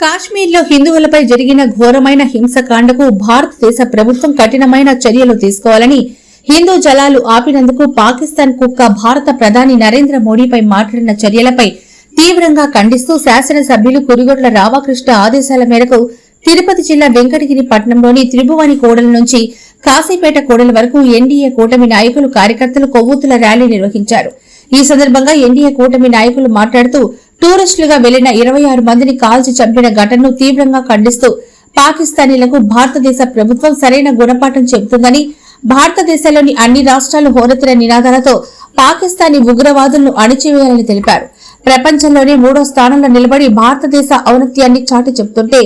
కాశ్మీర్లో హిందువులపై జరిగిన ఘోరమైన హింసకాండకు భారతదేశ ప్రభుత్వం కఠినమైన చర్యలు తీసుకోవాలని హిందూ జలాలు ఆపినందుకు పాకిస్తాన్ కుక్క భారత ప్రధాని నరేంద్ర మోడీపై మాట్లాడిన చర్యలపై తీవ్రంగా ఖండిస్తూ శాసనసభ్యులు కురుగొడ్ల రామకృష్ణ ఆదేశాల మేరకు తిరుపతి జిల్లా వెంకటగిరి పట్టణంలోని త్రిభువని కోడల నుంచి కాశీపేట కోడల వరకు ఎన్డీఏ కూటమి నాయకులు కార్యకర్తలు కొవ్వొత్తుల ర్యాలీ నిర్వహించారు. ఈ సందర్భంగా ఎన్డీఏ కూటమి నాయకులు మాట్లాడుతూ టూరిస్టులుగా వెళ్ళిన ఇరవై ఆరు మందిని కాల్చి చంపిన ఘటనను తీవ్రంగా ఖండిస్తూ పాకిస్తానీలకు భారతదేశ ప్రభుత్వం సరైన గుణపాఠం చెబుతుందని భారతదేశంలోని అన్ని రాష్ట్రాలు హోరెత్తిన నినాదాలతో పాకిస్తానీ ఉగ్రవాదులను అణిచివేయాలని తెలిపారు. ప్రపంచంలోనే మూడో స్థానంలో నిలబడి భారతదేశ ఔన్నత్యాన్ని చాటి చెబుతుంటే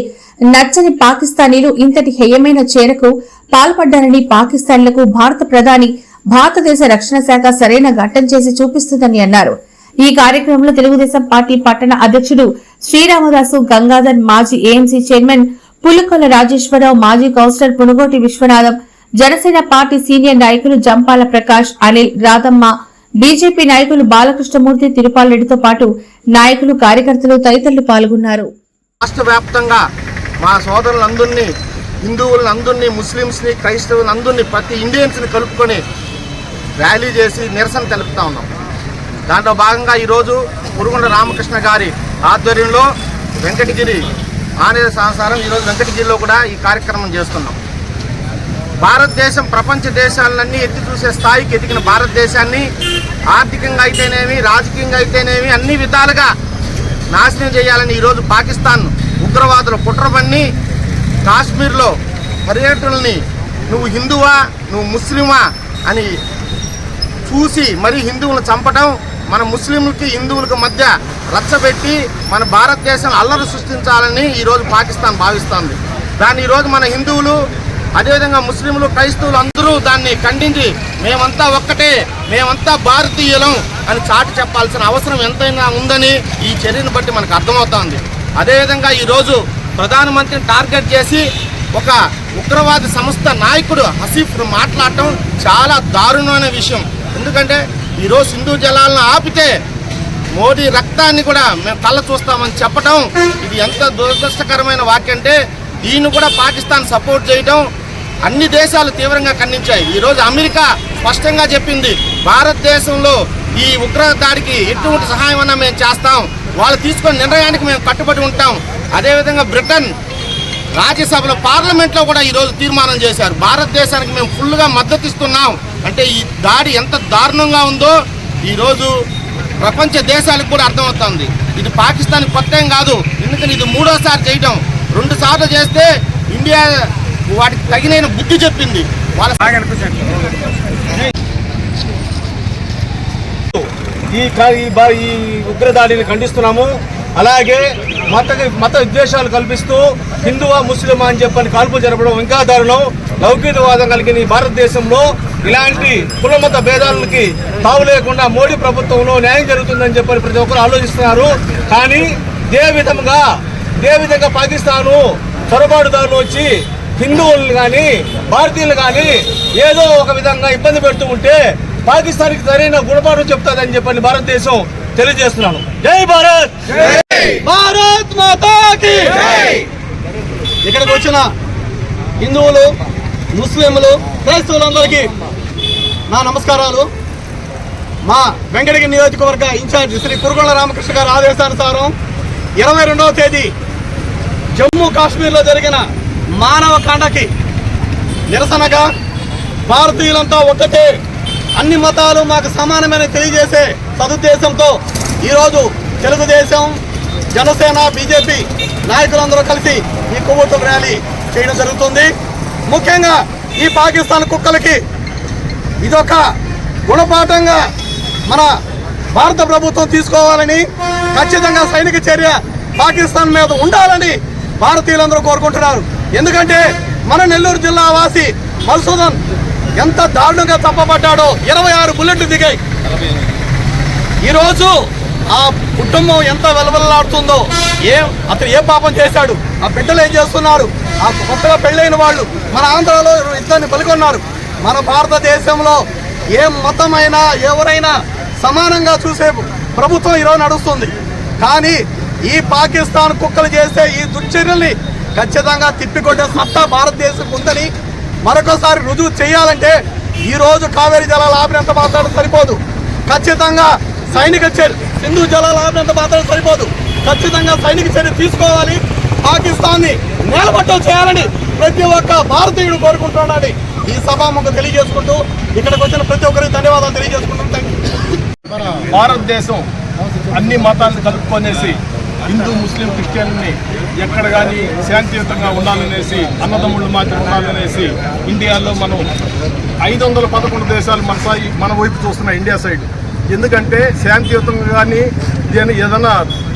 నచ్చని పాకిస్తానీలు ఇంతటి హేయమైన చేరకు పాల్పడ్డారని పాకిస్తాన్లకు భారత ప్రధాని భారతదేశ రక్షణ శాఖ సరైన ఘట్టం చేసి చూపిస్తుందని అన్నారు. ఈ కార్యక్రమంలో తెలుగుదేశం పార్టీ పట్టణ అధ్యక్షుడు శ్రీరామదాసు గంగాధర్ మాజీ ఏఎంసీ చైర్మన్ పులుకొల రాజేశ్వరరావు మాజీ councillor Punugoti Vishwanatham Janasena party senior నాయకులు జంపాల ప్రకాష్ అనిల్ రాధమ్మ బీజేపీ నాయకులు బాలకృష్ణమూర్తి తిరుపాలరెడ్డితో పాటు నాయకులు కార్యకర్తలు తదితరులు పాల్గొన్నారు. రాష్ట్ర వ్యాప్తంగా మా సోదరులందరినీ హిందువులందరినీ ముస్లిమ్స్ని క్రైస్తవులందరినీ ప్రతి ఇండియన్స్ని కలుపుకొని ర్యాలీ చేసి నిరసన తెలుపుతా ఉన్నాం. దాంట్లో భాగంగా ఈరోజు పురుగుండ రామకృష్ణ గారి ఆధ్వర్యంలో వెంకటగిరి ఆనేర సంసారం ఈరోజు వెంకటగిరిలో కూడా ఈ కార్యక్రమం చేస్తున్నాం. భారతదేశం ప్రపంచ దేశాలన్నీ ఎత్తి చూసే స్థాయికి ఎదిగిన భారతదేశాన్ని ఆర్థికంగా అయితేనేమి రాజకీయంగా అయితేనేమి అన్ని విధాలుగా నాశనం చేయాలని ఈరోజు పాకిస్తాన్ ఉగ్రవాదులు కుట్రబన్ని కాశ్మీర్లో పర్యటనల్ని నువ్వు హిందువా నువ్వు ముస్లిమా అని చూసి మరి హిందువులను చంపడం మన ముస్లింలకి హిందువులకు మధ్య రచ్చబెట్టి మన భారతదేశం అల్లరి సృష్టించాలని ఈరోజు పాకిస్తాన్ భావిస్తోంది. దాన్ని ఈరోజు మన హిందువులు అదేవిధంగా ముస్లింలు క్రైస్తవులు అందరూ దాన్ని ఖండించి మేమంతా ఒక్కటే మేమంతా భారతీయులం అని చాటి చెప్పాల్సిన అవసరం ఎంతైనా ఉందని ఈ చర్యను బట్టి మనకు అర్థమవుతోంది. అదేవిధంగా ఈరోజు ప్రధానమంత్రిని టార్గెట్ చేసి ఒక ఉగ్రవాద సంస్థ నాయకుడు హసీఫ్ మాట్లాడటం చాలా దారుణమైన విషయం. ఎందుకంటే ఈరోజు సింధు జలాలను ఆపితే మోడీ రక్తాన్ని కూడా మేము కళ్ళ చూస్తామని చెప్పడం ఇది ఎంత దురదృష్టకరమైన వాక్యం అంటే దీన్ని కూడా పాకిస్తాన్ సపోర్ట్ చేయడం అన్ని దేశాలు తీవ్రంగా ఖండించాయి. ఈరోజు అమెరికా స్పష్టంగా చెప్పింది భారతదేశంలో ఈ ఉగ్ర దాడికి ఎటువంటి సహాయం అన్నా మేము చేస్తాం. వాళ్ళు తీసుకున్న నిర్ణయానికి మేము కట్టుబడి ఉంటాం. అదేవిధంగా బ్రిటన్ రాజ్యసభలో పార్లమెంట్లో కూడా ఈరోజు తీర్మానం చేశారు. భారతదేశానికి మేము ఫుల్గా మద్దతు ఇస్తున్నాం. అంటే ఈ దాడి ఎంత దారుణంగా ఉందో ఈరోజు ప్రపంచ దేశాలకు కూడా అర్థమవుతుంది. ఇది పాకిస్తాన్ కొత్త ఏం కాదు. ఎందుకని ఇది మూడోసారి చేయడం రెండు సార్లు చేస్తే ఇండియా వాటికి తగిన బుద్ధి చెప్పింది. వాళ్ళ ఈ ఈ ఈ ఉగ్రదాడిని ఖండిస్తున్నాము. అలాగే మత మత విద్వేషాలు కల్పిస్తూ హిందువా ముస్లిమా అని చెప్పని కాల్పులు జరపడం ఇంకా దారుణం. లౌకికవాదం కలిగిన ఈ భారతదేశంలో ఇలాంటి కులమత భేదాలకి తావు లేకుండా మోడీ ప్రభుత్వంలో న్యాయం జరుగుతుందని చెప్పని ప్రతి ఒక్కరు ఆలోచిస్తున్నారు. కానీ ఇదే విధంగా ఇదే విధంగా పాకిస్తాను చొరబాటుదారులు వచ్చి హిందువులను కానీ భారతీయులు కానీ ఏదో ఒక విధంగా ఇబ్బంది పెడుతూ ఉంటే పాకిస్తాన్కి సరైన గుణపాఠం చెప్తాదని చెప్పని భారతదేశం తెలియజేస్తున్నాను. జై భారత్! భారత్ మాతాకి ఇక్కడికి వచ్చిన హిందువులు ముస్లింలు క్రైస్తవులందరికీ నా నమస్కారాలు. మా వెంకటగిరి నియోజకవర్గ ఇన్ఛార్జ్ శ్రీ కురుగొండ రామకృష్ణ గారి ఆదేశానుసారం ఇరవై రెండవ తేదీ జమ్మూ కాశ్మీర్లో జరిగిన మానవ కాండకి నిరసనగా భారతీయులంతా ఒక్కటే. అన్ని మతాలు మాకు సమానమైన తెలియజేసే సదుద్దేశంతో ఈరోజు తెలుగుదేశం జనసేన బీజేపీ నాయకులందరూ కలిసి ఈ కొవ్వొత్తుల ర్యాలీ చేయడం జరుగుతుంది. ముఖ్యంగా ఈ పాకిస్తాన్ కుక్కలకి ఇదొక గుణపాఠంగా మన భారత ప్రభుత్వం తీసుకోవాలని ఖచ్చితంగా సైనిక చర్య పాకిస్తాన్ మీద ఉండాలని భారతీయులందరూ కోరుకుంటున్నారు. ఎందుకంటే మన నెల్లూరు జిల్లా వాసి మధుసూదన్ ఎంత దారుణంగా తప్పబడ్డాడో ఇరవై ఆరు బుల్లెట్లు దిగాయి. ఈరోజు ఆ కుటుంబం ఎంత వెలవెలలాడుతుందో ఏం అతను ఏ పాపం చేశాడు ఆ బిడ్డలు ఏం చేస్తున్నారు ఆ కొత్తగా పెళ్ళైన వాళ్ళు మన ఆంధ్రాలో ఇద్దరిని పలుకొన్నారు. మన భారతదేశంలో ఏ మతమైనా ఎవరైనా సమానంగా చూసే ప్రభుత్వం ఈరోజు నడుస్తుంది. కానీ ఈ పాకిస్తాన్ కుక్కలు చేసే ఈ దుశ్చర్యల్ని ఖచ్చితంగా తిప్పికొట్టే సత్తా భారతదేశం ఉందని మరొకసారి రుజువు చేయాలంటే ఈరోజు కావేరీ జలాలు ఆపినంత మాత్రం సరిపోదు. ఖచ్చితంగా సైనిక చర్య సింధు జలాలు ఆపినంత మాత్రం సరిపోదు. ఖచ్చితంగా సైనిక చర్య తీసుకోవాలి. పాకిస్తాన్ని నేలబట్టం చేయాలని ప్రతి ఒక్క భారతీయుడు కోరుకుంటున్నాడని ఈ సభాముఖం తెలియజేసుకుంటూ ఇక్కడికి వచ్చిన ప్రతి ఒక్కరికి ధన్యవాదాలు తెలియజేసుకుంటున్నాను భారతదేశం అన్ని మతాలను కలుపుకొనేసి హిందూ ముస్లిం క్రిస్టియన్ని ఎక్కడ కానీ శాంతియుతంగా ఉండాలనేసి అన్నదమ్ముళ్ళు మాత్రం ఉండాలనేసి ఇండియాలో మనం ఐదు వందల పదకొండు దేశాలు మన మన వైపు చూస్తున్నాయి ఇండియా సైడ్. ఎందుకంటే శాంతియుతంగా కానీ దీన్ని ఏదైనా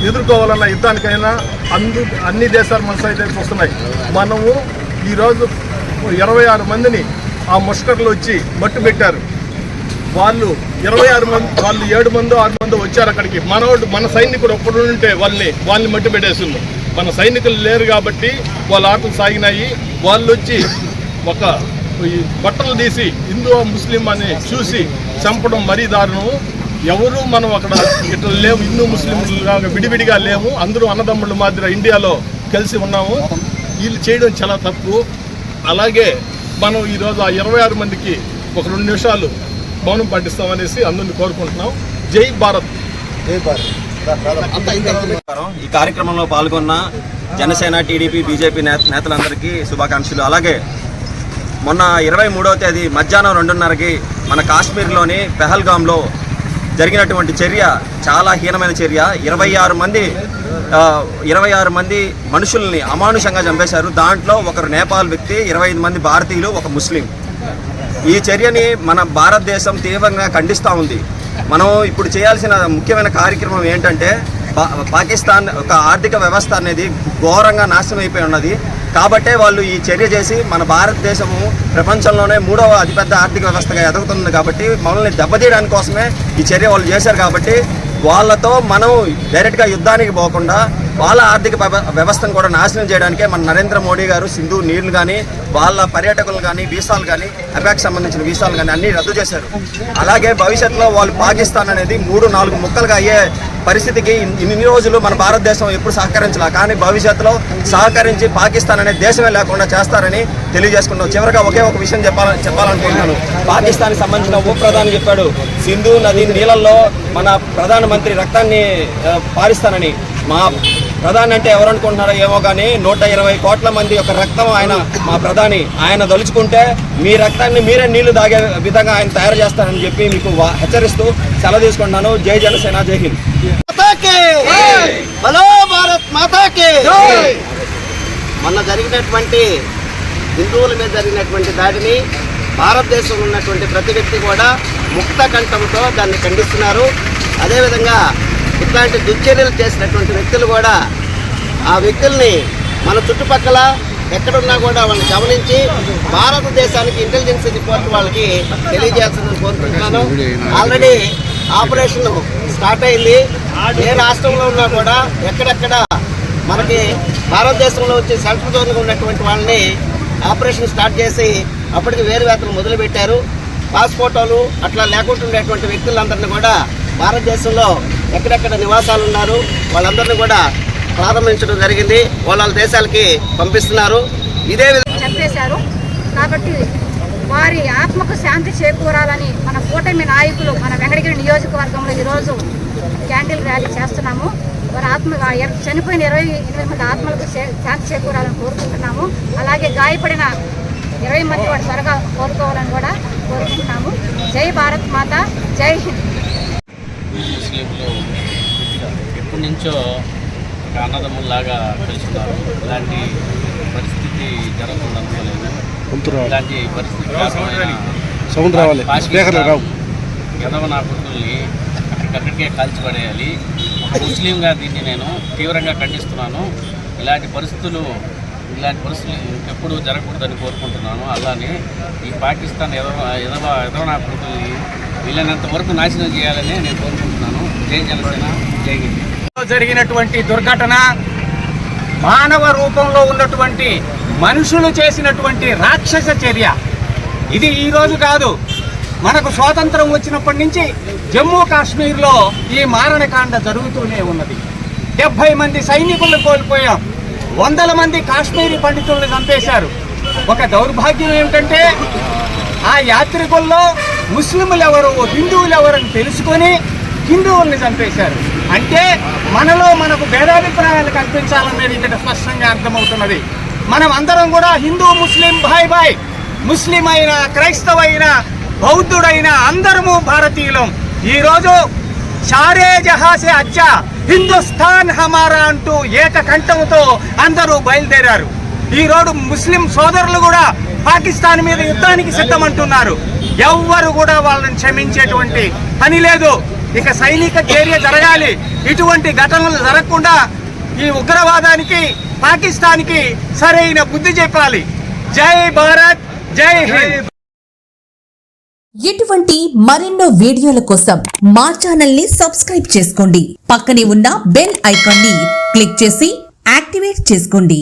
ఎదుర్కోవాలన్న యుద్ధానికైనా అందు అన్ని దేశాలు మన సైడ్ చూస్తున్నాయి. మనము ఈరోజు ఇరవై ఆరు మందిని ఆ ముష్కర్లు వచ్చి మట్టు పెట్టారు. వాళ్ళు ఇరవై ఆరు మంది వాళ్ళు ఏడు మంది ఆరు మంది వచ్చారు అక్కడికి. మనోడు మన సైనికుడు ఒక్కడు ఉంటే వాళ్ళని వాళ్ళని మట్టి పెట్టేసిండు. మన సైనికులు లేరు కాబట్టి వాళ్ళ ఆటలు సాగినాయి. వాళ్ళు వచ్చి ఒక ఈ బట్టలు తీసి హిందూ ముస్లిం అని చూసి చంపడం మరీ దారుణం. ఎవరు మనం అక్కడ ఇట్లా లేవు హిందూ ముస్లింలుగా విడివిడిగా లేము అందరూ అన్నదమ్ముళ్ళ మాదిరి ఇండియాలో కలిసి ఉన్నాము. వీళ్ళు చేయడం చాలా తప్పు. అలాగే మనం ఈరోజు ఆ ఇరవై ఆరు మందికి ఒక రెండు నిమిషాలు మౌనం పాటిస్తామనేసి అందరిని కోరుకుంటున్నాం. జై భారత్. ఈ కార్యక్రమంలో పాల్గొన్న జనసేన టీడీపీ బీజేపీ నేత- నేతలందరికీ శుభాకాంక్షలు. అలాగే మొన్న ఇరవై మూడవ తేదీ మధ్యాహ్నం రెండున్నరకి మన కాశ్మీర్లోని పెహల్గాంలో జరిగినటువంటి చర్య చాలా హీనమైన చర్య. ఇరవై ఆరు మంది ఇరవై ఆరు మంది మనుషుల్ని అమానుషంగా చంపేశారు. దాంట్లో ఒకరు నేపాల్ వ్యక్తి ఇరవై ఐదు మంది భారతీయులు ఒక ముస్లిం. ఈ చర్యని మన భారతదేశం తీవ్రంగా ఖండిస్తూ ఉంది. మనం ఇప్పుడు చేయాల్సిన ముఖ్యమైన కార్యక్రమం ఏంటంటే పా- పాకిస్తాన్ ఒక ఆర్థిక వ్యవస్థ అనేది ఘోరంగా నాశనం అయిపోయి ఉన్నది. కాబట్టే వాళ్ళు ఈ చర్య చేసి మన భారతదేశము ప్రపంచంలోనే మూడవ అతిపెద్ద ఆర్థిక వ్యవస్థగా ఎదుగుతుంది కాబట్టి మనల్ని దెబ్బతీయడానికి కోసమే ఈ చర్య వాళ్ళు చేశారు కాబట్టి వాళ్ళతో మనం డైరెక్ట్గా యుద్ధానికి పోకుండా వాళ్ళ ఆర్థిక వ్యవ- వ్యవస్థను కూడా నాశనం చేయడానికే మన నరేంద్ర మోడీ గారు సింధు నీళ్ళు కానీ వాళ్ళ పర్యాటకులు కానీ వీసాలు కానీ అబ్యాక్ సంబంధించిన వీసాలు కానీ అన్నీ రద్దు చేశారు. అలాగే భవిష్యత్తులో వాళ్ళు పాకిస్తాన్ అనేది మూడు నాలుగు ముక్కలుగా అయ్యే పరిస్థితికి ఇన్ని రోజులు మన భారతదేశం ఎప్పుడు సహకరించలే. కానీ భవిష్యత్తులో సహకరించి పాకిస్తాన్ అనే దేశమే లేకుండా చేస్తారని తెలియజేసుకున్నాం చివరిగా ఒకే ఒక విషయం చెప్పాలని చెప్పాలనుకుంటున్నాను. పాకిస్తాన్కి సంబంధించిన ఉప ప్రధాని చెప్పాడు సింధు నది నీళ్ళల్లో మన ప్రధానమంత్రి రక్తాన్ని పారిస్తానని. మా ప్రధాని అంటే ఎవరు అనుకుంటున్నారో ఏమో కానీ నూట ఇరవై కోట్ల మంది యొక్క రక్తం ఆయన మా ప్రధాని ఆయన దలుచుకుంటే మీ రక్తాన్ని మీరే నీళ్ళు తాగే విధంగా ఆయన తయారు చేస్తారని చెప్పి మీకు హెచ్చరిస్తూ సెలవు తీసుకుంటున్నాను. జై జనసేన జై హింద్. హలో భారత్ మాతాకి! మొన్న జరిగినటువంటి హిందువుల మీద జరిగినటువంటి దాడిని భారతదేశంలో ఉన్నటువంటి ప్రతి వ్యక్తి కూడా ముక్త కంఠంతో దాన్ని ఖండిస్తున్నారు. అదేవిధంగా ఇట్లాంటి దుశ్చర్యలు చేసినటువంటి వ్యక్తులు కూడా ఆ వ్యక్తుల్ని మన చుట్టుపక్కల ఎక్కడున్నా కూడా వాళ్ళని గమనించి భారతదేశానికి ఇంటెలిజెన్స్ రిపోర్ట్ వాళ్ళకి తెలియజేయాల్సిందని కోరుకుంటున్నాను. ఆల్రెడీ ఆపరేషన్ స్టార్ట్ అయింది. ఏ రాష్ట్రంలో ఉన్నా కూడా ఎక్కడెక్కడ మనకి భారతదేశంలో వచ్చి సెంట్రల్ జోన్గా ఉన్నటువంటి వాళ్ళని ఆపరేషన్ స్టార్ట్ చేసి అప్పటికి వేరువేతలు మొదలుపెట్టారు. పాస్పోర్టోలు అట్లా లేకుండా ఉండేటువంటి వ్యక్తులందరినీ కూడా భారతదేశంలో ఎక్కడెక్కడ నివాసాలు ఉన్నారు వాళ్ళందరినీ కూడా ప్రారంభించడం జరిగింది. వాళ్ళ దేశాలకి పంపిస్తున్నారు. ఇదే విధంగా చంపేశారు కాబట్టి వారి ఆత్మకు శాంతి చేకూరాలని మన కూటమి నాయకులు మన వెంకటగిరి నియోజకవర్గంలో ఈరోజు క్యాండిల్ ర్యాలీ చేస్తున్నాము. వారి ఆత్మ చనిపోయిన ఇరవై ఎనిమిది మంది ఆత్మలకు శాంతి చేకూరాలని కోరుకుంటున్నాము. అలాగే గాయపడిన ఇరవై మంది వాడు త్వరగా కోరుకోవాలని కూడా కోరుకుంటున్నాము. జై భారత్ మాత జై హింద్. ముస్లింలు ఎప్పటి నుంచో ఒక అన్నదమ్ముల్లాగా కలుస్తున్నారు. ఇలాంటి పరిస్థితి జరుగుతుంది అనుకోలేదు ఇలాంటి పరిస్థితి ఎదవ నా కొడుకుల్ని అక్కడికక్కడికే కాల్చిపడేయాలి ముస్లింగా దీన్ని నేను తీవ్రంగా ఖండిస్తున్నాను. ఇలాంటి పరిస్థితులు ఇలాంటి పరిస్థితులు ఇంకెప్పుడు జరగకూడదని కోరుకుంటున్నాను. అలానే ఈ పాకిస్తాన్ ఎదవ ఎదవ ఎదవ నా వీళ్ళనంత వరకు నాశనం చేయాలని నేను కోరుకుంటున్నాను. జై జనసేన జై జరిగినటువంటి దుర్ఘటన మానవ రూపంలో ఉన్నటువంటి మనుషులు చేసినటువంటి రాక్షస చర్య. ఇది ఈరోజు కాదు. మనకు స్వాతంత్రం వచ్చినప్పటి నుంచి జమ్మూ కాశ్మీర్లో ఈ మారణకాండ జరుగుతూనే ఉన్నది. డెబ్బై మంది సైనికులను కోల్పోయాం. వందల మంది కాశ్మీరీ పండితులను చంపేశారు. ఒక దౌర్భాగ్యం ఏమిటంటే ఆ యాత్రికుల్లో ముస్లింలు ఎవరు హిందువులు ఎవరని తెలుసుకొని హిందువుల్ని చంపేశారు. అంటే మనలో మనకు భేదాభిప్రాయాలు కల్పించాలనేది ఇక్కడ స్పష్టంగా అర్థమవుతున్నది. మనం అందరం కూడా హిందూ ముస్లిం భాయ్ భాయ్ ముస్లిం అయినా క్రైస్తవైన బౌద్ధుడైన అందరము భారతీయులం. ఈరోజు చారే జహాసే అచ్చా హిందుస్థాన్ హమారా అంటూ ఏకకంఠంతో అందరూ బయలుదేరారు. ఈరోజు ముస్లిం సోదరులు కూడా పాకిస్తాన్ మీద యుద్ధానికి సిద్ధమంటున్నారు. ఎవ్వరు కూడా వాళ్ళని క్షమించేటువంటి పని లేదు. ఇక సైనిక చర్య జరగాలి. ఇటువంటి ఘటనలు జరగకుండా ఈ ఉగ్రవాదానికి పాకిస్తాన్కి సరైన బుద్ధి చెప్పాలి. జై భారత్ జై హింద్. ఇటువంటి మరెన్నో వీడియోల కోసం మా ఛానల్ని సబ్స్క్రైబ్ చేసుకోండి. పక్కనే ఉన్న బెల్ ఐకాన్ని క్లిక్ చేసి యాక్టివేట్ చేసుకోండి.